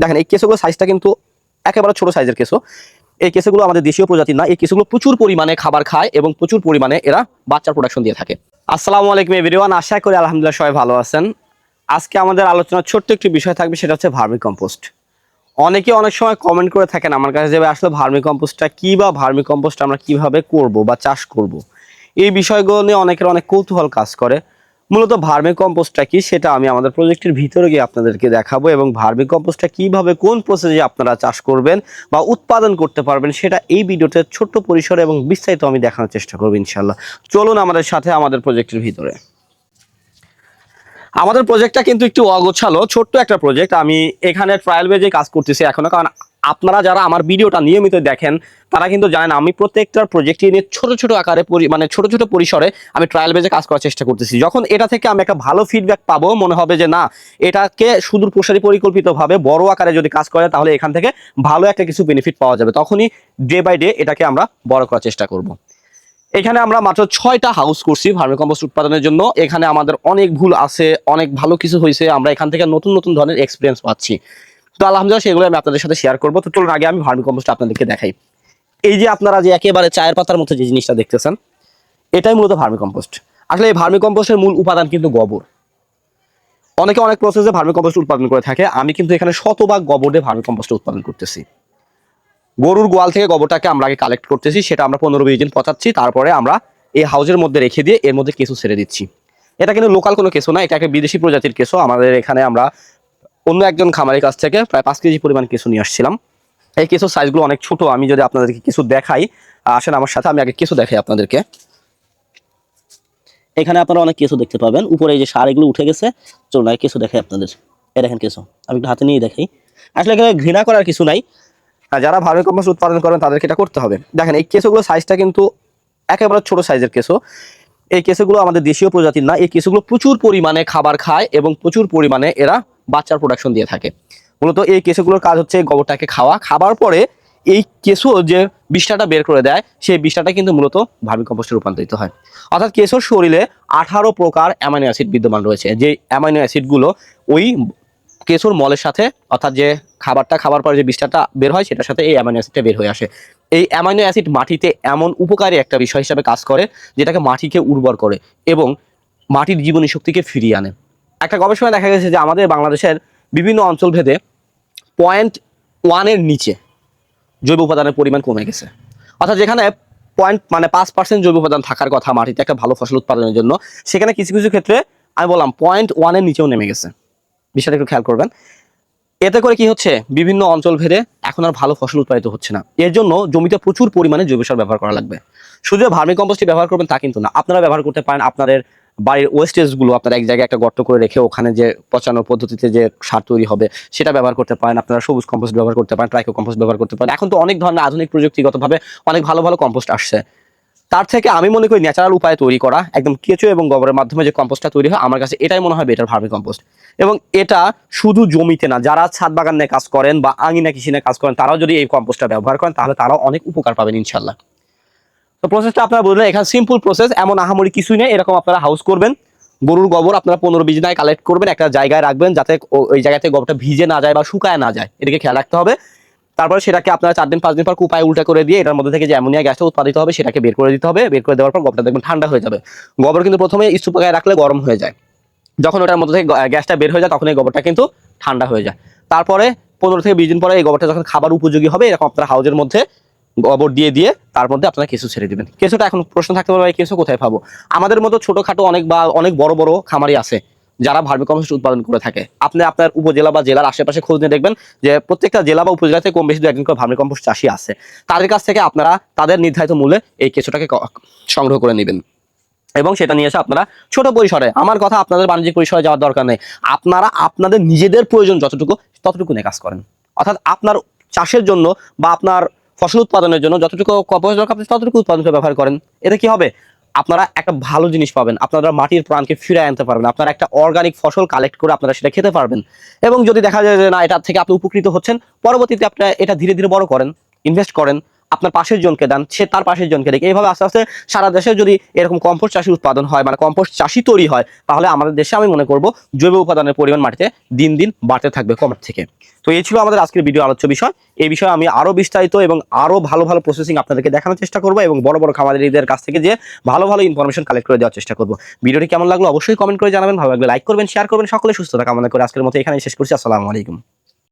দেখেন, এই কেঁচোগুলো সাইজটা কিন্তু একেবারে ছোট সাইজের কেঁচো। এই কেঁচোগুলো আমাদের দেশীয় প্রজাতির না এই কেঁচোগুলো প্রচুর পরিমাণে খাবার খায় এবং প্রচুর পরিমাণে এরা বাচ্চার প্রোডাকশন দিয়ে থাকে। আসসালামু আলাইকুম এভরিওয়ান আশা করি আলহামদুলিল্লাহ সবাই ভালো আছেন। আজকে আমাদের আলোচনার ছোট্ট একটি বিষয় থাকবে, সেটা হচ্ছে ভার্মি কম্পোস্ট অনেকে অনেক সময় কমেন্ট করে থাকেন আমার কাছে যে আসলে ভার্মি কম্পোস্টটা কি বা ভার্মি কম্পোস্ট আমরা কীভাবে করব বা চাষ করব। এই বিষয়গুলো নিয়ে অনেকের অনেক কৌতূহল কাজ করে। মূলত ভার্মি কম্পোস্টটা কি সেটা আমি আমাদের প্রজেক্টের ভিতরে গিয়ে আপনাদেরকে দেখাবো এবং ভার্মি কম্পোস্টটা কীভাবে কোন প্রসেসে আপনারা চাষ করবেন বা উৎপাদন করতে পারবেন সেটা এই ভিডিওতে ছোট্ট পরিসরে এবং বিস্তারিত আমি দেখানোর চেষ্টা করব ইনশাল্লাহ চলুন আমাদের সাথে আমাদের প্রজেক্টের ভিতরে। আমাদের প্রজেক্টটা কিন্তু একটু অগোছালো, ছোট্ট একটা প্রজেক্ট আমি এখানে ট্রায়াল বেজে কাজ করতেছি এখনও, কারণ আপনারা যারা আমার ভিডিওটা নিয়মিত দেখেন, তারা কিন্তু জানেন আমি প্রত্যেকটা প্রজেক্টই নিয়ে ছোট ছোট আকারে মানে ছোট ছোট পরিসরে আমি ট্রায়াল বেজে কাজ করার চেষ্টা করতেছি। যখন এটা থেকে আমি একটা ভালো ফিডব্যাক পাবো, মনে হবে যে না, এটাকে সুদূর প্রসারী পরিকল্পিতভাবে বড় আকারে যদি কাজ করে, তাহলে এখান থেকে ভালো একটা কিছু বেনিফিট পাওয়া যাবে। তখনই ডে বাই ডে এটাকে আমরা বড় করার চেষ্টা করব। এখানে আমরা মাত্র ছয়টা হাউস করছি ভার্মি কম্পোস্ট উৎপাদনের জন্য। এখানে আমাদের অনেক ভুল আছে, অনেক ভালো কিছু হয়েছে। আমরা এখান থেকে নতুন নতুন ধরনের এক্সপিরিয়েন্স পাচ্ছি। তো আলহামদুলিল্লাহ সেগুলো আমি আপনাদের সাথে শেয়ার করব। তো চলুন, আগে আমি ভার্মি কম্পোস্ট আপনাদেরকে দেখাই। এই যে আপনারা যে একেবারে চায়ের পাতার মতো যে জিনিসটা দেখতেছেন, এটাই মূলত ভার্মি কম্পোস্ট আসলে এই ভার্মি কম্পোস্টের মূল উপাদান কিন্তু গোবর। অনেকে অনেক প্রসেসে ভার্মি কম্পোস্ট উৎপাদন করে থাকে। আমি কিন্তু এখানে শতভাগ গোবর দিয়ে ভার্মি কম্পোস্ট উৎপাদন করতেছি। গরুর গোয়াল থেকে গোবরটাকে আমরা আগে কালেক্ট করতেছি, সেটা আমরা পনেরো বিশ দিন পচাচ্ছি, তারপরে আমরা এই হাউজের মধ্যে রেখে দিয়ে এর মধ্যে কেঁচো ছেড়ে দিচ্ছি। এটা কিন্তু লোকাল কোনো কেঁচো না, এটা একটা বিদেশি প্রজাতির কেঁচো। আমাদের এখানে আমরা অন্য একজন খামারের কাছ থেকে প্রায় পাঁচ কেজি পরিমাণ কেঁচো নিয়ে আসছিলাম। এই কেঁচোর সাইজগুলো অনেক ছোট, আমি যদি আপনাদেরকে কিছু দেখাই, আসেন আমার সাথে, আমি আগে কেঁচো দেখাই আপনাদেরকে। এখানে আপনারা অনেক কেঁচো দেখতে পাবেন। উপরে এই যে সার এগুলো উঠে গেছে, চলুন আগে কেঁচো দেখাই আপনাদের। এ দেখেন কেঁচো, আমি একটু হাতে নিয়ে দেখাই। আসলে এখানে ঘৃণা করার কিছু নাই। যারা ভার্মি কম্পোস্ট উৎপাদন করেন, তাদেরকে এটা করতে হবে। দেখেন, এই কেঁচোগুলো সাইজটা কিন্তু একেবারে ছোট সাইজের কেঁচো। এই কেঁচোগুলো আমাদের দেশীয় প্রজাতির না, এই কেঁচোগুলো প্রচুর পরিমাণে খাবার খায় এবং প্রচুর পরিমাণে এরা বাচ্চার প্রোডাকশন দিয়ে থাকে। মূলত এই কেঁচোগুলোর কাজ হচ্ছে গোবরটাকে খাওয়া। খাবার পরে এই কেঁচো যে বিষ্ঠাটা বের করে দেয়, সেই বিষ্ঠাটা কিন্তু মূলত ভার্মি কম্পোস্টে রূপান্তরিত হয়। অর্থাৎ কেঁচোর শরীরে আঠারো প্রকার অ্যামাইনো অ্যাসিড বিদ্যমান রয়েছে। যে অ্যামাইনো অ্যাসিডগুলো ওই কেঁচোর মলের সাথে, অর্থাৎ যে খাবারটা খাবার পরে যে বিষ্ঠাটা বের হয়, সেটার সাথে এই অ্যামাইনো অ্যাসিডটা বের হয়ে আসে। এই অ্যামাইনো অ্যাসিড মাটিতে এমন উপকারী একটা বিষয় হিসাবে কাজ করে, যেটাকে মাটিকে উর্বর করে এবং মাটির জীবনী শক্তিকে ফিরিয়ে আনে। একটা গবেষণায় দেখা গেছে যে আমাদের বাংলাদেশের বিভিন্ন অঞ্চল ভেদে পয়েন্ট ওয়ানের নিচে জৈব উপাদানের পরিমাণ কমে গেছে। অর্থাৎ যেখানে পয়েন্ট মানে পাঁচ পার্সেন্ট জৈব উপাদান থাকার কথা, মাটিতে একটা ভালো ফসল উৎপাদনের জন্য, সেখানে কিছু কিছু ক্ষেত্রে আমি বললাম পয়েন্ট ওয়ানের নিচেও নেমে গেছে। বিষয়টা একটু খেয়াল করবেন। এতে করে কি হচ্ছে? বিভিন্ন অঞ্চল ভেদে এখন আর ভালো ফসল উৎপাদিত হচ্ছে না। এর জন্য জমিতে প্রচুর পরিমাণে জৈব সার ব্যবহার করা লাগবে। শুধু ভার্মি কম্পোস্টই ব্যবহার করবেন তা কিন্তু না। আপনারা ব্যবহার করতে পারেন, আপনাদের বাড়ির ওয়েস্টেজগুলো আপনারা এক জায়গায় একটা গর্ত করে রেখে ওখানে যে পচানোর পদ্ধতিতে যে সার তৈরি হবে, সেটা ব্যবহার করতে পারেন। আপনারা সবুজ কম্পোস্ট ব্যবহার করতে পারেন ট্রাইকো কম্পোস্ট ব্যবহার করতে পারেন। এখন তো অনেক ধরনের আধুনিক প্রযুক্তিগতভাবে অনেক ভালো ভালো কম্পোস্ট আসছে। তার থেকে আমি মনে করি ন্যাচারাল উপায়ে তৈরি করা, একদম কেঁচো এবং গোবরের মাধ্যমে যে কম্পোস্টটা তৈরি হয়, আমার কাছে এটাই মনে হয় বেটার ভার্মি কম্পোস্ট এবং এটা শুধু জমিতে না, যারা ছাদ বাগান নিয়ে কাজ করেন বা আঙিনা কৃষি নিয়ে কাজ করেন, তারাও যদি এই কম্পোস্টটা ব্যবহার করেন, তাহলে তারাও অনেক উপকার পাবেন ইনশাল্লাহ তো প্রসেসটা আপনারা বুঝলেন, এখানে সিম্পল প্রসেস এমন আহামরি কিছুই নেই, এরকম আপনারা হাউস করবেন, গরুর গোবর আপনারা পনেরো বিশ দিনায় কালেক্ট করবেন, একটা জায়গায় রাখবেন যাতে ওই জায়গাতে গোবরটা ভিজে না যায় বা শুকায় না যায়, এদিকে খেয়াল রাখতে হবে। তারপরে সেটাকে আপনারা চার দিন, পাঁচ দিন পর কুপায় উল্টা করে দিয়ে, এটার মধ্যে থেকে যে অ্যামোনিয়া গ্যাসটা উৎপাদিত হবে, সেটাকে বের করে দিতে হবে, বের করে দেওয়ার পর গোবরটা দেখবেন ঠান্ডা হয়ে যাবে। গোবর কিন্তু প্রথমে স্তূপাকায় রাখলে গরম হয়ে যায়। যখন ওটার মধ্যে থেকে গ্যাসটা বের হয়ে যায় তখন এই গোবরটা কিন্তু ঠান্ডা হয়ে যায়। তারপরে পনেরো থেকে বিশ দিন পরে এই গোবরটা যখন খাবার উপযোগী হবে, এরকম আপনার হাউজের মধ্যে গোবর দিয়ে দিয়ে তার মধ্যে আপনারা কেঁচো ছেড়ে দিবেন। কেঁচোটা এখন প্রশ্ন থাকতে পারে কেঁচো কোথায় পাবো? আমাদের মতো ছোটখাটো অনেক বা অনেক বড় বড় খামারি আছে, যারা ভার্মি কম্পোস্ট উৎপাদন করে থাকে। আপনি আপনার উপজেলা বা জেলার আশেপাশে খোঁজ নিয়ে দেখবেন যে প্রত্যেকটা জেলা বা উপজেলাতে কম বেশি দু একজন করে ভার্মি কম্পোস্ট চাষি আছে। তাদের কাছ থেকে আপনারা তাদের নির্ধারিত মূল্যে এই কেঁচোটাকে সংগ্রহ করে নেবেন। এবং সেটা নিয়ে এসে আপনারা ছোট পরিসরে, আমার কথা আপনাদের বাণিজ্যিক পরিসরে যাওয়ার দরকার নেই, আপনারা আপনাদের নিজেদের প্রয়োজন যতটুকু ততটুকু নিয়ে কাজ করেন। অর্থাৎ আপনার চাষের জন্য বা আপনার ফসল উৎপাদনের জন্য যতটুকু কপোস্ট দরকার আপনি ততটুকু উৎপাদন ব্যবহার করেন। এতে কি হবে? আপনারা একটা ভালো জিনিস পাবেন। আপনারা মাটির প্রাণকে ফিরে আনতে পারবেন। আপনারা একটা অর্গানিক ফসল কালেক্ট করে আপনারা সেটা খেতে পারবেন। এবং যদি দেখা যায় যে, না, এটা থেকে আপনি উপকৃত হচ্ছেন, পরবর্তীতে আপনারা এটা ধীরে ধীরে বড় করেন ইনভেস্ট করেন। আপনার পাশের জনকে দেন, সে তার পাশের জনকে দেখে। এইভাবে আস্তে আস্তে সারা দেশে যদি এরকম কম্পোস্ট চাষি উৎপাদন হয় মানে কম্পোস্ট চাষি তৈরি হয়, তাহলে আমাদের দেশে আমি মনে করব জৈব উপাদানের পরিমাণ মাটিতে দিন দিন বাড়তে থাকবে কমার থেকে। তো এই ছিল আমাদের আজকের ভিডিও আলোচ্য বিষয়। এই বিষয়ে আমি আরও বিস্তারিত এবং আরও ভালো ভালো প্রসেসিং আপনাদেরকে দেখানোর চেষ্টা করব এবং বড় বড় খামারিদের কাছ থেকে যে ভালো ভালো ইনফরমেশন কালেক্ট করে দেওয়ার চেষ্টা করব। ভিডিওটি কেমন লাগল অবশ্যই কমেন্ট করে জানাবেন, ভালো লাগলে লাইক করবেন শেয়ার করবেন, সকলে সুস্থতা কামনা করে আজকের মতো এখানে শেষ করছি। আসসালামু আলাইকুম।